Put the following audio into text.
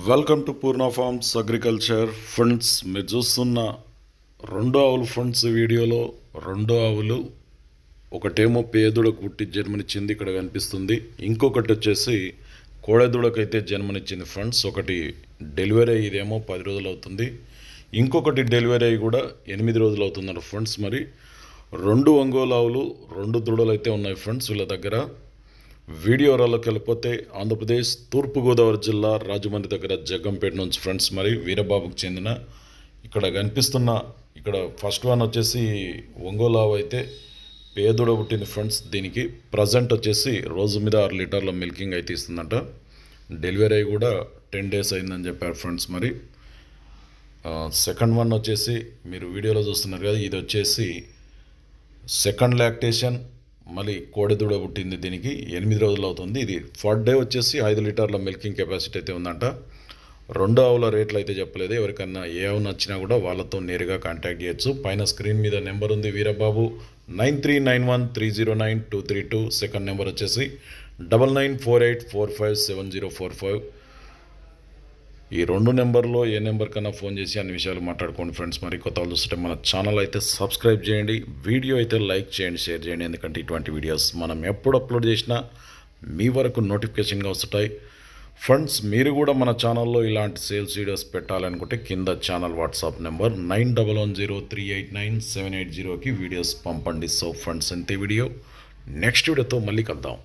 Welcome to Poorna farms agriculture funds మీరు చూస్తున్న రెండో ఆవులు ఫండ్స్ వీడియోలో రెండో ఆవులు. ఒకటేమో పేదుడకు పుట్టి జన్మనిచ్చింది ఇక్కడ కనిపిస్తుంది. ఇంకొకటి వచ్చేసి కోడెదూడకైతే జన్మనిచ్చింది ఫండ్స్ ఒకటి డెలివరీ అయ్యి ఇదేమో పది రోజులు అవుతుంది. ఇంకొకటి డెలివరీ అయ్యి కూడా ఎనిమిది రోజులు అవుతుందంట ఫండ్స్ మరి రెండు ఒంగోలు ఆవులు రెండు దూడలు అయితే ఉన్నాయి ఫండ్స్ వీళ్ళ దగ్గర. వీడియో వివరాల్లోకి వెళ్ళిపోతే ఆంధ్రప్రదేశ్ తూర్పుగోదావరి జిల్లా రాజమండ్రి దగ్గర జగ్గంపేట నుంచి ఫ్రెండ్స్ మరి వీరబాబుకు చెందిన ఇక్కడ కనిపిస్తున్న ఇక్కడ ఫస్ట్ వన్ వచ్చేసి ఒంగోలావు అయితే పేదోడ పుట్టింది ఫ్రెండ్స్ దీనికి. ప్రజెంట్ వచ్చేసి రోజు మీద ఆరు లీటర్ల మిల్కింగ్ అయితే ఇస్తుందంట. డెలివరీ అయ్యి కూడా టెన్ డేస్ అయిందని చెప్పారు ఫ్రెండ్స్ మరి. సెకండ్ వన్ వచ్చేసి మీరు వీడియోలో చూస్తున్నారు కదా ఇది వచ్చేసి సెకండ్ లాక్టేషన్ మళ్ళీ కోడెదూడ పుట్టింది దీనికి ఎనిమిది రోజులు అవుతుంది. ఇది ఫర్ డే వచ్చేసి ఐదు లీటర్ల మిల్కింగ్ కెపాసిటీ అయితే ఉందంట. రెండు ఆవుల రేట్లు అయితే చెప్పలేదు. ఎవరికన్నా ఏ ఆవు నచ్చినా కూడా వాళ్ళతో నేరుగా కాంటాక్ట్ చేయొచ్చు. పైన స్క్రీన్ మీద నెంబర్ ఉంది Veerababu. Nine three nine one three zero nine two three two. Second number వచ్చేసి double nine four eight four five seven zero four five. ఈ రెండు నెంబర్లో ఏ నెంబర్ కన్నా ఫోన్ చేసి అన్ని విషయాలు మాట్లాడుకోండి ఫ్రెండ్స్. మరి కొత్త వాళ్ళు మన ఛానల్ అయితే సబ్స్క్రైబ్ చేయండి వీడియో అయితే లైక్ చేయండి షేర్ చేయండి. ఎందుకంటే ఇటువంటి వీడియోస్ మనం ఎప్పుడు అప్లోడ్ చేసినా మీ వరకు నోటిఫికేషన్గా వస్తుంటాయి ఫ్రెండ్స్ మీరు కూడా మన ఛానల్లో ఇలాంటి సేల్స్ వీడియోస్ పెట్టాలనుకుంటే కింద channel WhatsApp number nine double one zero three eight nine seven eight జీరోకి వీడియోస్ పంపండి. సో ఫ్రెండ్స్ అంతే వీడియో. నెక్స్ట్ వీడియోతో మళ్ళీ కలుద్దాం.